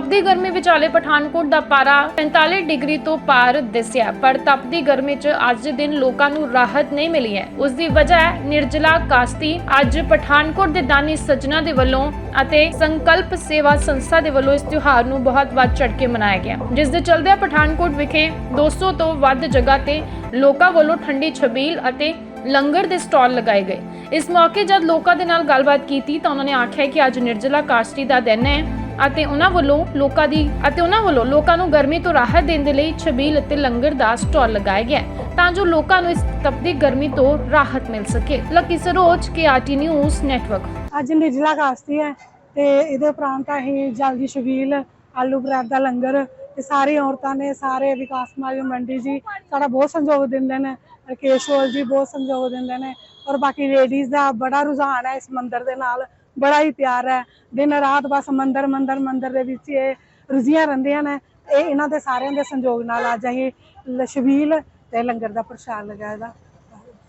ਤਪਦੀ ਗਰਮੀ ਵਿਚਾਲੇ ਪਠਾਨਕੋਟ ਦਾ ਪਾਰਾ 45 ਡਿਗਰੀ ਤੋਂ ਪਾਰ ਦਿਸਿਆ, ਪਰ ਤਪਦੀ ਗਰਮੀ 'ਚ ਅੱਜ ਦੇ ਦਿਨ ਲੋਕਾਂ ਨੂੰ ਰਾਹਤ ਨਹੀਂ ਮਿਲੀ ਹੈ। ਉਸ ਦੀ ਵਜ੍ਹਾ ਹੈ ਨਿਰਜਲਾ ਕਾਸਤੀ। ਅੱਜ ਪਠਾਨਕੋਟ ਦੇ ਦਾਨੀ ਸੱਜਣਾ ਦੇ ਵੱਲੋਂ ਅਤੇ ਸੰਕਲਪ ਸੇਵਾ ਸੰਸਥਾ ਦੇ ਵੱਲੋਂ ਇਸ ਤਿਉਹਾਰ ਨੂੰ ਬਹੁਤ ਵੱਧ ਚੜ ਕੇ ਮਨਾਇਆ ਗਿਆ। ਜਿਸ ਦੇ ਚਲਦਿਆਂ ਪਠਾਨਕੋਟ ਵਿਖੇ 200 ਤੋਂ ਵੱਧ ਜਗ੍ਹਾ ਤੇ ਲੋਕਾਂ ਵੱਲੋਂ ਠੰਡੀ ਛਬੀਲ ਅਤੇ ਲੰਗਰ ਦੇ ਸਟਾਲ ਲਗਾਏ ਗਏ। ਇਸ ਮੌਕੇ ਜਦ ਲੋਕਾਂ ਦੇ ਨਾਲ ਗੱਲਬਾਤ ਕੀਤੀ ਤਾਂ ਉਹਨਾਂ ਨੇ ਆਖਿਆ ਕਿ ਅੱਜ ਨਿਰਜਲਾ ਕਾਸ਼ਤੀ ਦਾ ਦਿਨ ਹੈ। ਅਤੇ ਉਹਨਾਂ ਵੱਲੋਂ ਲੋਕਾਂ ਦੀ ਅਤੇ ਉਹਨਾਂ ਵੱਲੋਂ ਲੋਕਾਂ ਨੂੰ ਗਰਮੀ ਤੋਂ ਰਾਹਤ ਦੇਣ ਦੇ ਲਈ ਛਬੀਲ ਅਤੇ ਲੰਗਰ ਦਾ ਸਟਾਲ ਲਗਾਇਆ ਗਿਆ ਤਾਂ ਜੋ ਲੋਕਾਂ ਨੂੰ ਇਸ ਤਪਦੀ ਗਰਮੀ ਤੋਂ ਰਾਹਤ ਮਿਲ ਸਕੇ। Lucky Saroj, K news network. ਅੱਜ ਨਿਰਜਲਾ ਕਾਸਤੀ ਹੈ ਤੇ ਇਹਦੇ ਉਪਰੰਤ ਅਸੀਂ ਜਲਦੀ ਸ਼ਬੀਲ ਆਲੂ ਬਰਾਦ ਦਾ ਲੰਗਰ ਤੇ ਸਾਰੀ ਔਰਤਾਂ ਨੇ, ਸਾਰੇ ਵਿਕਾਸ ਮਾਲੀ ਮੰਡੀ ਜੀ, ਸਾਡਾ ਬਹੁਤ ਸੰਯੋਗ ਦਿੰਦੇ ਨੇ ਰਕੇਸ਼ਵਰ ਜੀ ਬਹੁਤ ਸੰਯੋਗ ਦਿੰਦੇ ਨੇ ਔਰ ਬਾਕੀ ਲੇਡੀਜ਼ ਦਾ ਬੜਾ ਰੁਝਾਨ ਹੈ ਇਸ ਮੰਦਿਰ ਦੇ ਨਾਲ। ਬੜਾ ਹੀ ਪਿਆਰ ਹੈ। ਦਿਨ ਰਾਤ ਬਸ ਮੰਦਰ ਮੰਦਰ, ਮੰਦਿਰ ਦੇ ਵਿੱਚ ਇਹ ਰੁਝੀਆਂ ਰਹਿੰਦੀਆਂ ਨੇ। ਇਹ ਇਹਨਾਂ ਦੇ ਸਾਰਿਆਂ ਦੇ ਸੰਯੋਗ ਨਾਲ ਅੱਜ ਅਸੀਂ ਲ- ਤੇ ਲੰਗਰ ਦਾ ਪ੍ਰਸ਼ਾਦ ਲਗਾਇਆ ਦਾ।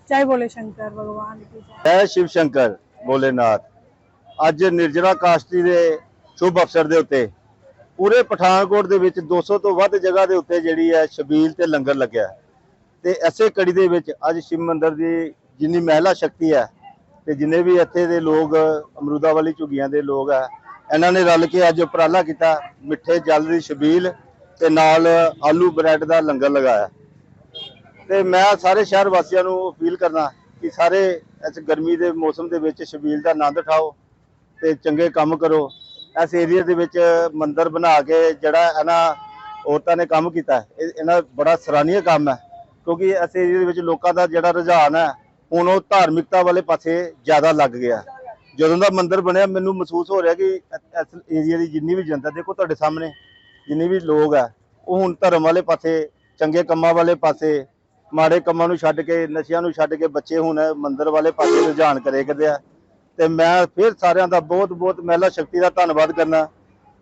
ਜੈ ਬੋਲੇ ਸ਼ੰਕਰ, ਭਗਵਾਨ ਕੀ ਜੈ। ਸ਼ਿਵ ਸ਼ੰਕਰ, ਭੋਲੇਨਾਥ। ਅੱਜ ਨਿਰਜਲਾ ਕਾਸ਼ਤੀ ਦੇ ਸ਼ੁਭ ਅਵਸਰ ਦੇ ਉੱਤੇ ਪੂਰੇ ਪਠਾਨਕੋਟ ਦੇ ਵਿੱਚ 200 ਤੋਂ ਵੱਧ ਜਗ੍ਹਾ ਦੇ ਉੱਤੇ ਜਿਹੜੀ ਹੈ ਸ਼ਬੀਲ ਤੇ ਲੰਗਰ ਲੱਗਿਆ ਤੇ ਐਸੇ ਕੜੀ ਦੇ ਵਿੱਚ ਅੱਜ ਸ਼ਿਵ ਮੰਦਿਰ ਦੀ ਜਿੰਨੀ ਮਹਿਲਾ ਸ਼ਕਤੀ ਹੈ ਤੇ ਜਿੰਨੇ ਵੀ ਇੱਥੇ ਦੇ ਲੋਕ, ਅਮਰੂਦਾ ਵਾਲੀ ਝੁੱਗੀਆਂ ਦੇ ਲੋਕ ਆ, ਇਹਨਾਂ ਨੇ ਰਲ ਕੇ ਅੱਜ ਉਪਰਾਲਾ ਕੀਤਾ, ਮਿੱਠੇ ਜਲ ਦੀ ਛਬੀਲ ਤੇ ਨਾਲ ਆਲੂ ਬ੍ਰੈਡ ਦਾ ਲੰਗਰ ਲਗਾਇਆ। ਤੇ ਮੈਂ ਸਾਰੇ ਸ਼ਹਿਰ ਵਾਸੀਆਂ ਨੂੰ ਅਪੀਲ ਕਰਨਾ ਕਿ ਸਾਰੇ ਇਸ ਗਰਮੀ ਦੇ ਮੌਸਮ ਦੇ ਵਿੱਚ ਛਬੀਲ ਦਾ ਆਨੰਦ ਉਠਾਓ ਤੇ ਚੰਗੇ ਕੰਮ ਕਰੋ। ਇਸ ਏਰੀਆ ਦੇ ਵਿੱਚ ਮੰਦਿਰ ਬਣਾ ਕੇ ਜਿਹੜਾ ਇਹਨਾਂ ਔਰਤਾਂ ਨੇ ਕੰਮ ਕੀਤਾ, ਇਹ ਇਹਨਾਂ ਬੜਾ ਸਰਾਹਨੀय ਕੰਮ ਹੈ, ਕਿਉਂਕਿ ਇਸ ਏਰੀਆ ਦੇ ਵਿੱਚ ਲੋਕਾਂ ਦਾ ਜਿਹੜਾ ਰੁਝਾਨ ਹੈ ਹੁਣ ਉਹ ਧਾਰਮਿਕਤਾ ਵਾਲੇ ਪਾਸੇ ਜ਼ਿਆਦਾ ਲੱਗ ਗਿਆ। ਜਦੋਂ ਦਾ ਮੰਦਿਰ ਬਣਿਆ, ਮੈਨੂੰ ਮਹਿਸੂਸ ਹੋ ਰਿਹਾ ਕਿ ਇਸ ਏਰੀਆ ਦੀ ਜਿੰਨੀ ਵੀ ਜਨਤਾ, ਦੇਖੋ ਤੁਹਾਡੇ ਸਾਹਮਣੇ ਜਿੰਨੇ ਵੀ ਲੋਕ ਆ, ਉਹ ਹੁਣ ਧਰਮ ਵਾਲੇ ਪਾਸੇ, ਚੰਗੇ ਕੰਮਾਂ ਵਾਲੇ ਪਾਸੇ, ਮਾੜੇ ਕੰਮਾਂ ਨੂੰ ਛੱਡ ਕੇ, ਨਸ਼ਿਆਂ ਨੂੰ ਛੱਡ ਕੇ ਬੱਚੇ ਹੁਣ ਮੰਦਿਰ ਵਾਲੇ ਪਾਸੇ ਰੁਝਾਨ ਕਰੇ ਕਰਦੇ ਆ। ਤੇ ਮੈਂ ਫਿਰ ਸਾਰਿਆਂ ਦਾ ਬਹੁਤ ਬਹੁਤ ਮਹਿਲਾ ਸ਼ਕਤੀ ਦਾ ਧੰਨਵਾਦ ਕਰਨਾ।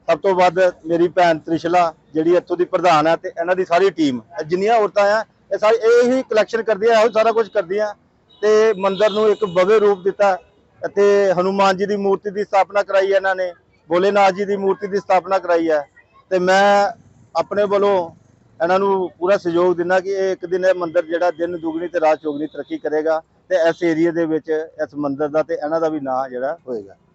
ਸਭ ਤੋਂ ਵੱਧ ਮੇਰੀ ਭੈਣ ਤ੍ਰਿਸ਼ਲਾ, ਜਿਹੜੀ ਇੱਥੋਂ ਦੀ ਪ੍ਰਧਾਨ ਹੈ ਤੇ ਇਹਨਾਂ ਦੀ ਸਾਰੀ ਟੀਮ ਜਿੰਨੀਆਂ ਔਰਤਾਂ ਆ, ਇਹ ਸਾਰੀ, ਇਹ ਹੀ ਕਲੈਕਸ਼ਨ ਕਰਦੀਆਂ, ਇਹੋ ਸਾਰਾ ਕੁਝ ਕਰਦੀਆਂ। ਤੇ ਮੰਦਿਰ ਨੂੰ ਇੱਕ ਭव्य ਰੂਪ ਦਿੱਤਾ। ਅਤੇ ਹਨੂਮਾਨ ਜੀ ਦੀ ਮੂਰਤੀ ਦੀ ਸਥਾਪਨਾ ਕਰਾਈ ਹੈ ਇਹਨਾਂ ਨੇ। ਭੋਲੇਨਾਥ ਜੀ ਦੀ ਮੂਰਤੀ ਦੀ ਸਥਾਪਨਾ ਕਰਾਈ ਹੈ। ਤੇ ਮੈਂ ਆਪਣੇ ਵੱਲੋਂ ਇਹਨਾਂ ਨੂੰ ਪੂਰਾ ਸਹਿਯੋਗ ਦਿੰਦਾ ਕਿ ਇਹ ਇੱਕ ਦਿਨ ਇਹ ਮੰਦਿਰ ਜਿਹੜਾ ਦਿਨ ਦੁਗਣੀ ਤੇ ਰਾਤ ਚੌਗਣੀ ਤਰੱਕੀ ਕਰੇਗਾ ਤੇ ਇਸ ਏਰੀਆ ਦੇ ਵਿੱਚ ਇਸ ਮੰਦਿਰ ਦਾ ਤੇ ਇਹਨਾਂ ਦਾ ਵੀ ਨਾਂ ਜਿਹੜਾ ਹੋਏਗਾ।